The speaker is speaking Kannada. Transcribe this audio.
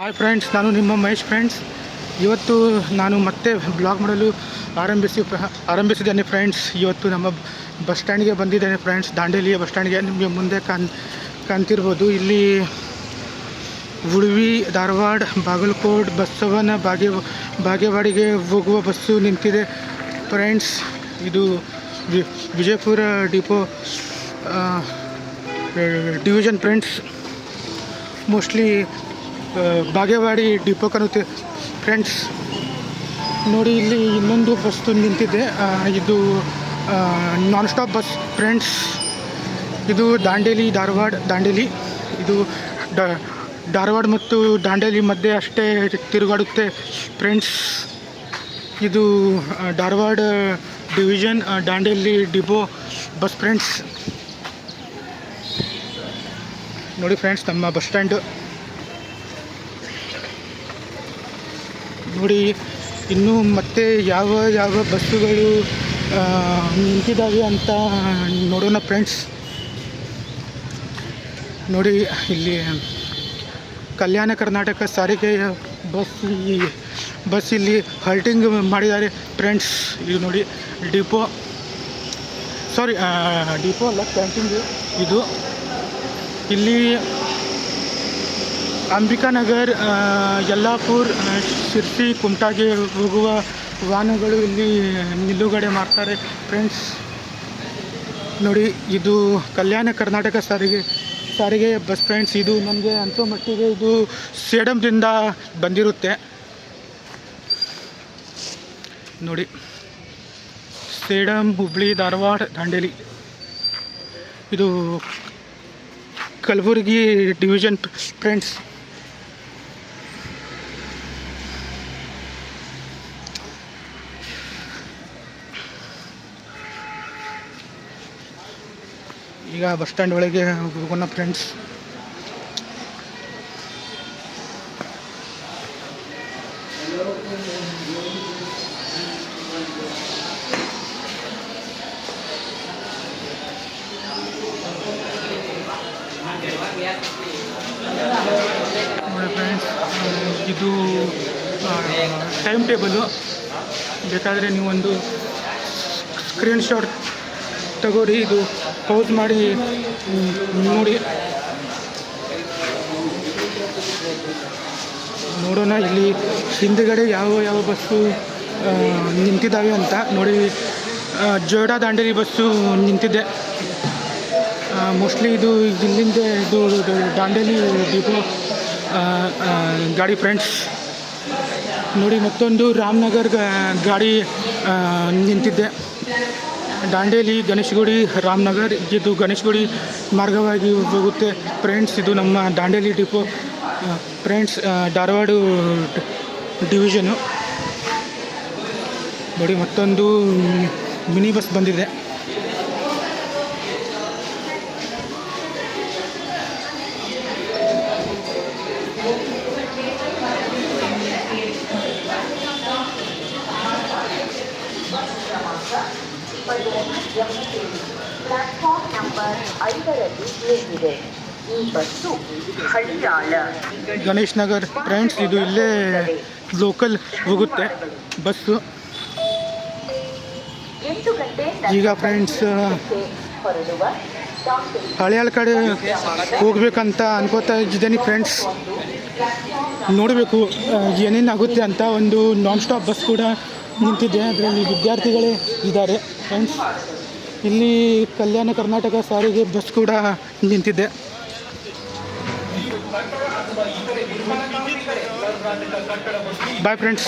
ಹಾಯ್ ಫ್ರೆಂಡ್ಸ್ ನಾನು ನಿಮ್ಮ ಮಹೇಶ್ ಫ್ರೆಂಡ್ಸ್ ಇವತ್ತು ನಾನು ಮತ್ತೆ ಬ್ಲಾಗ್ ಮಾಡಲು ಆರಂಭಿಸಿ ಆರಂಭಿಸಿದ್ದೇನೆ ಫ್ರೆಂಡ್ಸ್ ಇವತ್ತು ನಮ್ಮ ಬಸ್ ಸ್ಟ್ಯಾಂಡ್ಗೆ ಬಂದಿದ್ದೇನೆ ಫ್ರೆಂಡ್ಸ್ ದಾಂಡೇಲಿಯ ಬಸ್ ಸ್ಟ್ಯಾಂಡ್ಗೆ ನಿಮಗೆ ಮುಂದೆ ಕಾಣ್ ಕಾಣ್ತಿರ್ಬೋದು. ಇಲ್ಲಿ ಉಳುವಿ ಧಾರವಾಡ, ಬಾಗಲಕೋಟ್, ಬಸವನ ಬಾಗೆ ಬಾಗೇವಾಡಿಗೆ ಹೋಗುವ ಬಸ್ಸು ನಿಂತಿದೆ. ಫ್ರೆಂಡ್ಸ್ ಇದು Vijayapura depot division friends mostly Bagewadi depot ಕಾಣುತ್ತೆ. ಫ್ರೆಂಡ್ಸ್ ನೋಡಿ ಇಲ್ಲಿ ಇನ್ನೊಂದು ಬಸ್ ನಿಂತಿದೆ. ಇದು ನಾನ್ ಸ್ಟಾಪ್ ಬಸ್ ಫ್ರೆಂಡ್ಸ್ ಇದು ದಾಂಡೇಲಿ, ಧಾರವಾಡ, ದಾಂಡೇಲಿ. ಇದು ಧಾರವಾಡ ಮತ್ತು ದಾಂಡೇಲಿ ಮಧ್ಯೆ ಅಷ್ಟೇ ತಿರುಗಾಡುತ್ತೆ. ಫ್ರೆಂಡ್ಸ್ ಇದು Dharwad division Dandeli depot bus friends ನೋಡಿ ಫ್ರೆಂಡ್ಸ್ ನಮ್ಮ ಬಸ್ ಸ್ಟ್ಯಾಂಡು ನೋಡಿ, ಇನ್ನು ಮತ್ತೆ ಯಾವ ಯಾವ ಬಸ್ಸುಗಳು ನಿಂತಿದ್ದಾವೆ ಅಂತ ನೋಡೋಣ ಫ್ರೆಂಡ್ಸ್ ನೋಡಿ, ಇಲ್ಲಿ ಕಲ್ಯಾಣ ಕರ್ನಾಟಕ ಸಾರಿಗೆಯ ಬಸ್ ಈ ಬಸ್ ಇಲ್ಲಿ ಹಲ್ಟಿಂಗ್ ಮಾಡಿದ್ದಾರೆ ಫ್ರೆಂಡ್ಸ್ ಇದು ನೋಡಿ ಡಿಪೋ ಸಾರಿ ಡಿಪೋ ಅಲ್ಲ ಕ್ಯಾಂಟೀನ್ ಇದು. ಇಲ್ಲಿ ಅಂಬಿಕಾನಗರ್ ನಗರ್ ಯಲ್ಲಾಪುರ್ ಶಿರ್ಸಿ, ಕುಮಟಾಗೆ ಹೋಗುವ ವಾಹನಗಳು ಇಲ್ಲಿ ನಿಲುಗಡೆ ಮಾಡ್ತಾರೆ. ಫ್ರೆಂಡ್ಸ್, ನೋಡಿ, ಇದು ಕಲ್ಯಾಣ ಕರ್ನಾಟಕ ಸಾರಿಗೆ ಸಾರಿಗೆ ಬಸ್ ಫ್ರೆಂಡ್ಸ್, ಇದು ನನಗೆ ಅಂತೂ ಮಟ್ಟಿಗೆ ಇದು ಸೇಡಮ್ದಿಂದ ಬಂದಿರುತ್ತೆ. ನೋಡಿ ಸೇಡಮ್ ಹುಬ್ಳಿ, ಧಾರವಾಡ, ದಾಂಡೇಲಿ. ಇದು ಕಲಬುರಗಿ ಡಿವಿಷನ್ ಫ್ರೆಂಡ್ಸ್. ಈಗ ಬಸ್ ಸ್ಟ್ಯಾಂಡ್ ಒಳಗೆ ಹೋಗೋಣ ಫ್ರೆಂಡ್ಸ್ ನೋಡಿ ಫ್ರೆಂಡ್ಸ್ ಇದು ಟೈಮ್ ಟೇಬಲು ಬೇಕಾದರೆ ನೀವೊಂದು ಸ್ಕ್ರೀನ್ಶಾಟ್ ತಗೋರಿ, ಇದು ಪೌಸ್ ಮಾಡಿ ನೋಡಿ. ನೋಡೋಣ, ಇಲ್ಲಿ ಹಿಂದುಗಡೆ ಯಾವ ಯಾವ ಬಸ್ಸು ನಿಂತಿದ್ದಾವೆ ಅಂತ ನೋಡಿ. ಜೋಡಾ ದಾಂಡೇಲಿ ಬಸ್ಸು ನಿಂತಿದೆ. ಮೋಸ್ಟ್ಲಿ ಇದು ಇಲ್ಲಿಂದ ಇದು ದಾಂಡೇಲಿ ಡಿಪೋ ಗಾಡಿ ಫ್ರೆಂಡ್ಸ್ ನೋಡಿ, ಮತ್ತೊಂದು ರಾಮನಗರ್ ಗಾಡಿ ನಿಂತಿದ್ದೆ ದಾಂಡೇಲಿ, ಗಣೇಶಗುಡಿ, ರಾಮನಗರ್, ಇದು ಗಣೇಶಗುಡಿ ಮಾರ್ಗವಾಗಿ ಹೋಗುತ್ತೆ. ಫ್ರೆಂಡ್ಸ್ ಇದು ನಮ್ಮ Dandeli depot friends Dharwad division ನೋಡಿ ಮತ್ತೊಂದು ಮಿನಿ ಬಸ್ ಬಂದಿದೆ. ಪ್ಲಾಟ್ಫಾರ್ಮ್ ನಂಬರ್ ಐದರಲ್ಲಿ ನಿಂತಿದೆ. ಈ ಬಸ್ಸು ಹಳಿಯಾಳ. ಗಣೇಶ್ ನಗರ್ ಫ್ರೆಂಡ್ಸ್ ಇದು ಇಲ್ಲೇ ಲೋಕಲ್ ಹೋಗುತ್ತೆ ಬಸ್ಸು. ಈಗ ಫ್ರೆಂಡ್ಸ್ ಹಳೆಯಾಳ ಕಡೆ ಹೋಗ್ಬೇಕಂತ ಅನ್ಕೋತಾ ಇದ್ದೀನಿ ಫ್ರೆಂಡ್ಸ್ ನೋಡಬೇಕು ಏನೇನು ಆಗುತ್ತೆ ಅಂತ ಒಂದು ನಾನ್ ಸ್ಟಾಪ್ ಬಸ್ ಕೂಡ ನಿಂತಿದೆ. ಅದರಲ್ಲಿ ವಿದ್ಯಾರ್ಥಿಗಳೇ ಇದ್ದಾರೆ ಫ್ರೆಂಡ್ಸ್ ಇಲ್ಲಿ ಕಲ್ಯಾಣ ಕರ್ನಾಟಕ ಸಾರಿಗೆ ಬಸ್ ಕೂಡ ನಿಂತಿದೆ. Bye friends